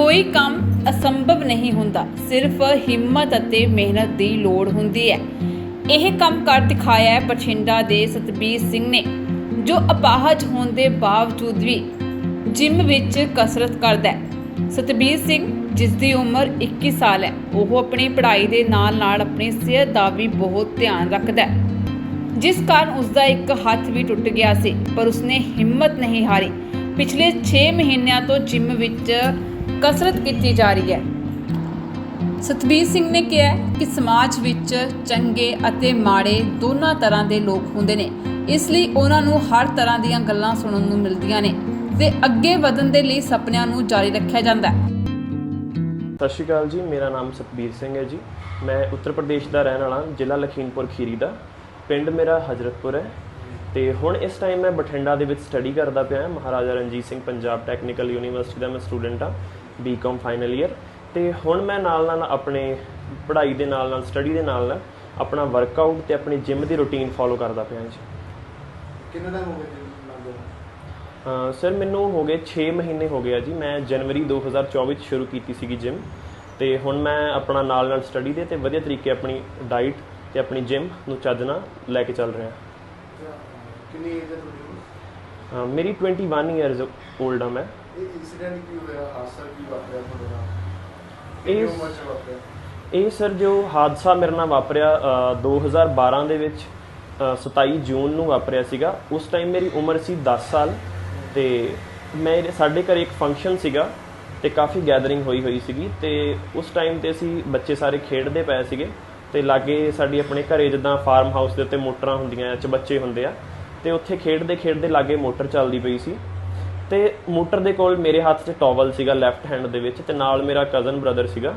ਕੋਈ ਕੰਮ ਅਸੰਭਵ ਨਹੀਂ ਹੁੰਦਾ, ਸਿਰਫ ਹਿੰਮਤ ਅਤੇ ਮਿਹਨਤ ਦੀ ਲੋੜ ਹੁੰਦੀ ਹੈ। ਇਹ ਕੰਮ ਕਰ ਦਿਖਾਇਆ ਹੈ ਬਠਿੰਡਾ ਦੇ ਸਤਬੀਰ ਸਿੰਘ ਨੇ, ਜੋ ਅਪਾਹਜ ਹੋਣ ਦੇ ਬਾਵਜੂਦ ਵੀ ਜਿਮ ਵਿੱਚ ਕਸਰਤ ਕਰਦਾ ਹੈ। ਸਤਬੀਰ ਸਿੰਘ, ਜਿਸ ਦੀ ਉਮਰ 21 ਸਾਲ ਹੈ, ਉਹ ਆਪਣੀ ਪੜ੍ਹਾਈ ਦੇ ਨਾਲ-ਨਾਲ ਆਪਣੀ ਸਿਹਤ ਦਾ ਵੀ ਬਹੁਤ ਧਿਆਨ ਰੱਖਦਾ ਹੈ। ਜਿਸ ਕਾਰਨ ਉਸ ਦਾ ਇੱਕ ਹੱਥ ਵੀ ਟੁੱਟ ਗਿਆ ਸੀ, ਪਰ ਉਸਨੇ ਹਿੰਮਤ ਨਹੀਂ ਹਾਰੀ। ਪਿਛਲੇ 6 ਮਹੀਨਿਆਂ ਤੋਂ ਜਿਮ ਵਿੱਚ ਕਸਰਤ ਕੀਤੀ ਜਾ ਰਹੀ ਹੈ। ਸਤਬੀਰ ਸਿੰਘ ਨੇ ਕਿਹਾ ਕਿ ਸਮਾਜ ਵਿੱਚ ਚੰਗੇ ਅਤੇ ਮਾੜੇ ਦੋਨਾਂ ਤਰ੍ਹਾਂ ਦੇ ਲੋਕ ਹੁੰਦੇ ਨੇ। ਇਸ ਲਈ ਉਹਨਾਂ ਨੂੰ ਹਰ ਤਰ੍ਹਾਂ ਦੀਆਂ ਗੱਲਾਂ ਸੁਣਨ ਨੂੰ ਮਿਲਦੀਆਂ ਨੇ ਤੇ ਅੱਗੇ ਵਧਣ ਦੇ ਲਈ ਸੁਪਨਿਆਂ ਨੂੰ ਜਾਰੀ ਰੱਖਿਆ ਜਾਂਦਾ ਹੈ। ਸਤਿ ਸ਼੍ਰੀ ਅਕਾਲ ਜੀ, ਮੇਰਾ ਨਾਮ ਸਤਬੀਰ ਸਿੰਘ ਹੈ ਜੀ। ਮੈਂ ਉੱਤਰ ਪ੍ਰਦੇਸ਼ ਦਾ ਰਹਿਣ ਵਾਲਾ, ਜ਼ਿਲ੍ਹਾ ਲਖੀਮਪੁਰ ਖੀਰੀ ਦਾ। ਪਿੰਡ ਮੇਰਾ ਹਜਰਤਪੁਰ ਹੈ। ਤੇ ਹੁਣ ਇਸ ਟਾਈਮ ਮੈਂ ਬਠਿੰਡਾ ਦੇ ਵਿੱਚ ਸਟੱਡੀ ਕਰਦਾ ਪਿਆ ਹਾਂ। ਮਹਾਰਾਜਾ ਰਣਜੀਤ ਸਿੰਘ ਪੰਜਾਬ ਟੈਕਨੀਕਲ ਯੂਨੀਵਰਸਿਟੀ ਦਾ ਮੈਂ ਸਟੂਡੈਂਟ ਹਾਂ ਬੀਕਾਮ ਫਾਈਨਲ ਈਅਰ ਤੇ ਹੁਣ ਮੈਂ ਨਾਲ ਨਾਲ ਆਪਣੇ ਪੜ੍ਹਾਈ ਦੇ ਨਾਲ ਨਾਲ ਸਟੱਡੀ ਦੇ ਨਾਲ ਨਾਲ ਆਪਣਾ ਵਰਕਆਊਟ ਤੇ ਆਪਣੀ ਜਿਮ ਦੀ ਰੁਟੀਨ ਫੋਲੋ ਕਰਦਾ ਪਿਆ ਜੀ। ਕਿੰਨਾ ਟਾਈਮ ਹੋ ਗਿਆ ਜੀ ਸਰ ਮੈਨੂੰ ਹੋ ਗਏ 6 ਮਹੀਨੇ ਹੋ ਗਏ ਆ ਜੀ। ਮੈਂ ਜਨਵਰੀ 2024 ਚ ਸ਼ੁਰੂ ਕੀਤੀ ਸੀਗੀ ਜਿਮ ਤੇ ਹੁਣ ਮੈਂ ਆਪਣਾ ਨਾਲ ਨਾਲ ਸਟੱਡੀ ਦੇ ਤੇ ਵਧੀਆ ਤਰੀਕੇ ਆਪਣੀ ਡਾਈਟ ਤੇ ਆਪਣੀ ਜਿਮ ਨੂੰ ਚੱਜ ਨਾਲ ਲੈ ਕੇ ਚੱਲ ਰਿਹਾ। ਕਿੰਨੀ ਏਜ ਹੈ ਤੁਹਾਡੀ? ਅਹ ਮੇਰੀ 21 ਇਅਰਸ 올ਡ ਆ ਮੈਂ। ਇਹ ਇਨਸੀਡੈਂਟ ਕੀ ਹੋਇਆ? ਹਾਦਸਾ ਕੀ ਵਾਪਰਿਆ ਤੁਹਾਡੇ ਨਾਲ? ਇਹ- ਉਮਰ ਚ ਵਾਪਰਿਆ? ਇਹ ਸਰ ਜੋ ਹਾਦਸਾ ਮੇਰੇ ਨਾਲ ਵਾਪਰਿਆ ਅਹ 2012 ਦੇ ਵਿੱਚ ਅਹ 27 ਜੂਨ ਨੂੰ ਵਾਪਰਿਆ ਸੀਗਾ। ਉਸ ਟਾਈਮ ਮੇਰੀ ਉਮਰ ਸੀ 10 ਸਾਲ ਤੇ ਮੇਰੇ ਸਾਡੇ ਘਰੇ ਇੱਕ ਫੰਕਸ਼ਨ ਸੀਗਾ ਤੇ ਕਾਫੀ ਗੈਦਰਿੰਗ ਹੋਈ ਹੋਈ ਸੀਗੀ ਤੇ ਉਸ ਟਾਈਮ ਤੇ ਅਸੀਂ ਬੱਚੇ ਸਾਰੇ ਖੇਡਦੇ ਪਏ ਸੀਗੇ ਤੇ ਲਾਗੇ ਸਾਡੀ ਆਪਣੇ ਘਰੇ ਜਿੱਦਾਂ ਫਾਰਮ ਹਾਊਸ ਦੇ ਉੱਤੇ ਮੋਟਰਾਂ ਹੁੰਦੀਆਂ ਚ ਬੱਚੇ ਹੁੰਦੇ ਆ ਤੇ ਉੱਥੇ ਖੇਡਦੇ ਖੇਡਦੇ ਲਾਗੇ ਮੋਟਰ ਚੱਲਦੀ ਪਈ ਸੀ। ਤੇ ਮੋਟਰ ਦੇ ਕੋਲ ਮੇਰੇ ਹੱਥ 'ਚ ਟਾਵਲ ਸੀਗਾ ਲੈਫਟ ਹੈਂਡ ਦੇ ਵਿੱਚ ਤੇ ਨਾਲ ਮੇਰਾ ਕਜ਼ਨ ਬ੍ਰਦਰ ਸੀਗਾ।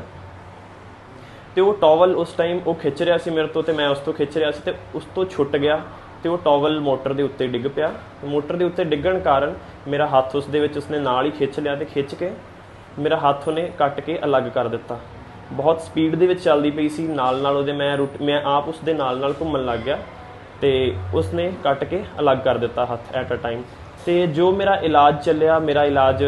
ਤੇ ਉਹ ਟਾਵਲ ਉਸ ਟਾਈਮ ਉਹ ਖਿੱਚ ਰਿਹਾ ਸੀ ਮੇਰੇ ਤੋਂ ਤੇ ਮੈਂ ਉਸ ਤੋਂ ਖਿੱਚ ਰਿਹਾ ਸੀ ਤੇ ਉਸ ਤੋਂ ਛੁੱਟ ਗਿਆ ਤੇ ਉਹ ਟਾਵਲ ਮੋਟਰ ਦੇ ਉੱਤੇ ਡਿੱਗ ਪਿਆ। ਮੋਟਰ ਦੇ ਉੱਤੇ ਡਿੱਗਣ ਕਾਰਨ ਮੇਰਾ ਹੱਥ ਉਸ ਦੇ ਵਿੱਚ ਉਸਨੇ ਨਾਲ ਹੀ ਖਿੱਚ ਲਿਆ ਤੇ ਖਿੱਚ ਕੇ ਮੇਰਾ ਹੱਥ ਉਹਨੇ ਕੱਟ ਕੇ ਅਲੱਗ ਕਰ ਦਿੱਤਾ। ਬਹੁਤ ਸਪੀਡ ਦੇ ਵਿੱਚ ਚੱਲਦੀ ਪਈ ਸੀ। ਨਾਲ ਨਾਲ ਉਹਦੇ ਮੈਂ ਰੁਟ- ਮੈਂ ਆਪ ਉਸ ਦੇ ਨਾਲ ਨਾਲ ਘੁੰਮਣ ਲੱਗ ਗਿਆ। ਤੇ ਉਸਨੇ ਕੱਟ ਕੇ ਅਲੱਗ ਕਰ ਦਿੱਤਾ ਹੱਥ ਐਟ ਅ ਟਾਈਮ ਤੇ ਜੋ ਮੇਰਾ ਇਲਾਜ ਚੱਲਿਆ, ਮੇਰਾ ਇਲਾਜ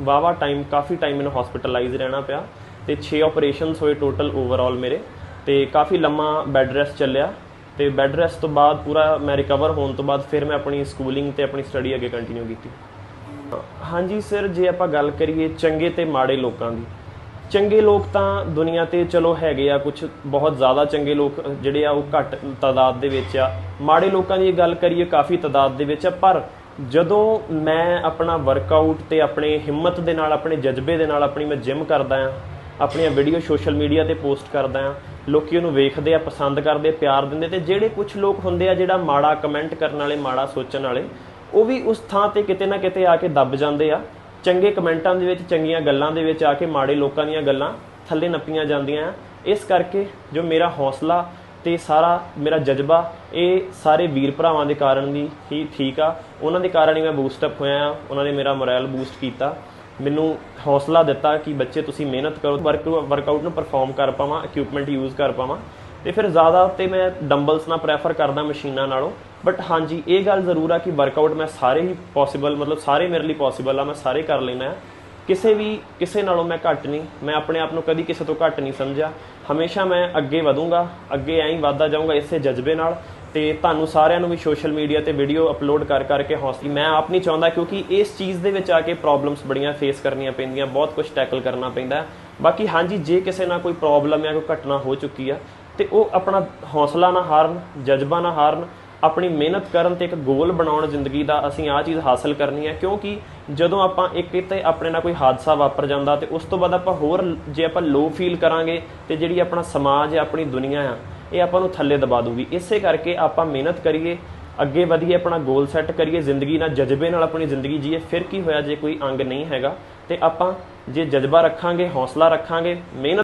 ਵਾਵਾ ਟਾਈਮ ਕਾਫੀ ਟਾਈਮ ਮੈਨੂੰ ਹਸਪੀਟਲਾਈਜ਼ ਰਹਿਣਾ ਪਿਆ। ਤੇ 6 ਆਪਰੇਸ਼ਨਸ ਹੋਏ ਟੋਟਲ ਓਵਰਆਲ ਮੇਰੇ। ਤੇ ਕਾਫੀ ਲੰਮਾ ਬੈੱਡ ਰੈਸਟ ਚੱਲਿਆ। ਤੇ ਬੈੱਡ ਰੈਸਟ ਤੋਂ ਬਾਅਦ ਪੂਰਾ ਮੈਂ ਰਿਕਵਰ ਹੋਣ ਤੋਂ ਬਾਅਦ ਫਿਰ ਮੈਂ ਆਪਣੀ ਸਕੂਲਿੰਗ ਤੇ ਆਪਣੀ ਸਟੱਡੀ ਅੱਗੇ ਕੰਟੀਨਿਊ ਕੀਤੀ। ਹਾਂਜੀ ਸਰ ਜੇ ਆਪਾਂ ਗੱਲ ਕਰੀਏ ਚੰਗੇ ਤੇ ਮਾੜੇ ਲੋਕਾਂ ਦੀ ਚੰਗੇ ਲੋਕ ਤਾਂ ਦੁਨੀਆ ਤੇ ਚਲੋ ਹੈਗੇ ਆ ਕੁਝ ਬਹੁਤ ਜ਼ਿਆਦਾ ਚੰਗੇ ਲੋਕ ਜਿਹੜੇ ਆ ਉਹ ਘੱਟ ਤਾਦਾਦ ਦੇ ਵਿੱਚ ਆ। ਮਾੜੇ ਲੋਕਾਂ ਦੀ ਗੱਲ ਕਰੀਏ, ਕਾਫੀ ਤਾਦਾਦ ਦੇ ਵਿੱਚ ਆ, ਪਰ ਜਦੋਂ ਮੈਂ ਆਪਣਾ ਵਰਕਆਊਟ ਤੇ ਆਪਣੇ ਹਿੰਮਤ ਦੇ ਨਾਲ, ਆਪਣੇ ਜਜ਼ਬੇ ਦੇ ਨਾਲ, ਆਪਣੀ ਮੈਂ ਜਿਮ ਕਰਦਾ ਆ, ਆਪਣੀਆਂ ਵੀਡੀਓ ਸੋਸ਼ਲ ਮੀਡੀਆ ਤੇ ਪੋਸਟ ਕਰਦਾ ਆ, ਲੋਕੀ ਉਹਨੂੰ ਵੇਖਦੇ ਆ, ਪਸੰਦ ਕਰਦੇ ਪਿਆਰ ਦਿੰਦੇ ਤੇ ਜਿਹੜੇ ਕੁਝ ਲੋਕ ਹੁੰਦੇ ਆ, ਜਿਹੜਾ ਮਾੜਾ ਕਮੈਂਟ ਕਰਨ ਵਾਲੇ, ਮਾੜਾ ਸੋਚਣ ਵਾਲੇ, ਉਹ ਵੀ ਉਸ ਥਾਂ ਤੇ ਕਿਤੇ ਨਾ ਕਿਤੇ ਆ ਕੇ ਦੱਬ ਜਾਂਦੇ ਆ। ਚੰਗੇ ਕਮੈਂਟਾਂ ਦੇ ਵਿੱਚ, ਚੰਗੀਆਂ ਗੱਲਾਂ ਦੇ ਵਿੱਚ ਆ ਕੇ ਮਾੜੇ ਲੋਕਾਂ ਦੀਆਂ ਗੱਲਾਂ ਥੱਲੇ ਨੱਪੀਆਂ ਜਾਂਦੀਆਂ ਆ। ਇਸ ਕਰਕੇ ਜੋ ਮੇਰਾ ਹੌਸਲਾ ਤੇ ਸਾਰਾ ਮੇਰਾ ਜਜ਼ਬਾ, ਇਹ ਸਾਰੇ ਵੀਰ ਭਰਾਵਾਂ ਦੇ ਕਾਰਨ ਦੀ ਹੀ ਠੀਕ ਆ। ਉਹਨਾਂ ਦੇ ਕਾਰਨ ਹੀ ਮੈਂ ਬੂਸਟ ਅਪ ਹੋਇਆ ਆ। ਉਹਨਾਂ ਨੇ ਮੇਰਾ ਮੋਰਲ ਬੂਸਟ ਕੀਤਾ। ਮੈਨੂੰ ਹੌਸਲਾ ਦਿੱਤਾ ਕਿ ਬੱਚੇ ਤੁਸੀਂ ਮਿਹਨਤ ਕਰੋ ਵਰਕ ਵਰਕਆਊਟ ਨੂੰ ਪਰਫਾਰਮ ਕਰ ਪਾਵਾਂ ਇਕਵਿਪਮੈਂਟ ਯੂਜ਼ ਕਰ ਪਾਵਾਂ। ਤੇ ਫਿਰ ਜ਼ਿਆਦਾ ਤੇ ਮੈਂ ਡੰਬਲਸ ਨਾਲ ਪ੍ਰੈਫਰ ਕਰਦਾ ਮਸ਼ੀਨਾਂ ਨਾਲੋਂ। ਬਟ ਹਾਂਜੀ, ਇਹ ਗੱਲ ਜ਼ਰੂਰ ਆ ਕਿ ਵਰਕਆਊਟ ਮੈਂ ਸਾਰੇ ਹੀ ਪੋਸੀਬਲ ਮਤਲਬ ਸਾਰੇ ਮੇਰੇ ਲਈ ਪੋਸੀਬਲ ਆ, ਮੈਂ ਸਾਰੇ ਕਰ ਲੈਣਾ ਕਿਸੇ ਵੀ, ਕਿਸੇ ਨਾਲੋਂ ਮੈਂ ਘੱਟ ਨਹੀਂ, ਮੈਂ ਆਪਣੇ ਆਪ ਨੂੰ ਕਦੀ ਕਿਸੇ ਤੋਂ ਘੱਟ ਨਹੀਂ ਸਮਝਿਆ। ਹਮੇਸ਼ਾ ਮੈਂ ਅੱਗੇ ਵਧੂੰਗਾ, ਅੱਗੇ ਐਂ ਹੀ ਵਧਦਾ ਜਾਊਂਗਾ ਇਸੇ ਜਜ਼ਬੇ ਨਾਲ। ਤੇ ਤੁਹਾਨੂੰ ਸਾਰਿਆਂ ਨੂੰ ਵੀ ਸੋਸ਼ਲ ਮੀਡੀਆ ਤੇ ਵੀਡੀਓ ਅਪਲੋਡ ਕਰ, ਕਰਕੇ ਹੌਸਲਾ, ਮੈਂ ਆਪ ਨਹੀਂ ਚਾਹੁੰਦਾ ਕਿਉਂਕਿ ਇਸ ਚੀਜ਼ ਦੇ ਵਿੱਚ ਆ ਕੇ ਪ੍ਰੋਬਲਮਸ ਬੜੀਆਂ ਫੇਸ ਕਰਨੀਆਂ ਪੈਂਦੀਆਂ, ਬਹੁਤ ਕੁਝ ਟੈਕਲ ਕਰਨਾ ਪੈਂਦਾ। ਬਾਕੀ ਹਾਂਜੀ, ਜੇ ਕਿਸੇ ਨਾਲ ਕੋਈ ਪ੍ਰੋਬਲਮ ਜਾਂ ਕੋਈ ਘਟਨਾ ਹੋ ਚੁੱਕੀ ਆ ਤੇ ਉਹ ਆਪਣਾ ਹੌਸਲਾ ਨਾ ਹਾਰਨ, ਜਜ਼ਬਾ ਨਾ ਹਾਰਨ, ਆਪਣੀ ਮਿਹਨਤ ਕਰਨ ਤੇ ਇੱਕ ਗੋਲ ਬਣਾਉਣ ਜ਼ਿੰਦਗੀ ਦਾ ਅਸੀਂ ਆਹ ਚੀਜ਼ ਹਾਸਲ ਕਰਨੀ ਹੈ, ਕਿਉਂਕਿ ਜਦੋਂ ਆਪਾਂ ਇੱਕ ਕਿਤੇ ਆਪਣੇ ਨਾਲ ਕੋਈ ਹਾਦਸਾ ਵਾਪਰ ਜਾਂਦਾ ਤੇ ਉਸ ਤੋਂ ਬਾਅਦ ਆਪਾਂ ਹੋਰ ਜੇ ਆਪਾਂ ਲੋ ਫੀਲ ਕਰਾਂਗੇ ਤੇ ਜਿਹੜੀ ਆਪਣਾ ਸਮਾਜ ਹੈ, ਆਪਣੀ ਦੁਨੀਆ ਆ, ਇਹ ਆਪਾਂ ਨੂੰ ਥੱਲੇ ਦਬਾ ਦੂਗੀ। ਇਸੇ ਕਰਕੇ ਆਪਾਂ ਮਿਹਨਤ ਕਰੀਏ, ਅੱਗੇ ਵਧੀਏ ਆਪਣਾ ਗੋਲ ਸੈੱਟ ਕਰੀਏ, ਜ਼ਿੰਦਗੀ ਨਾਲ ਜਜ਼ਬੇ ਨਾਲ ਆਪਣੀ ਜ਼ਿੰਦਗੀ ਜੀਏ, ਫਿਰ ਕੀ ਹੋਇਆ ਜੇ ਕੋਈ ਅੰਗ ਨਹੀਂ ਹੈਗਾ ਤੇ ਆਪਾਂ ਜੇ ਜਜ਼ਬਾ ਰੱਖਾਂਗੇ, ਹੌਸਲਾ ਰੱਖਾਂਗੇ, ਮਿਹਨਤ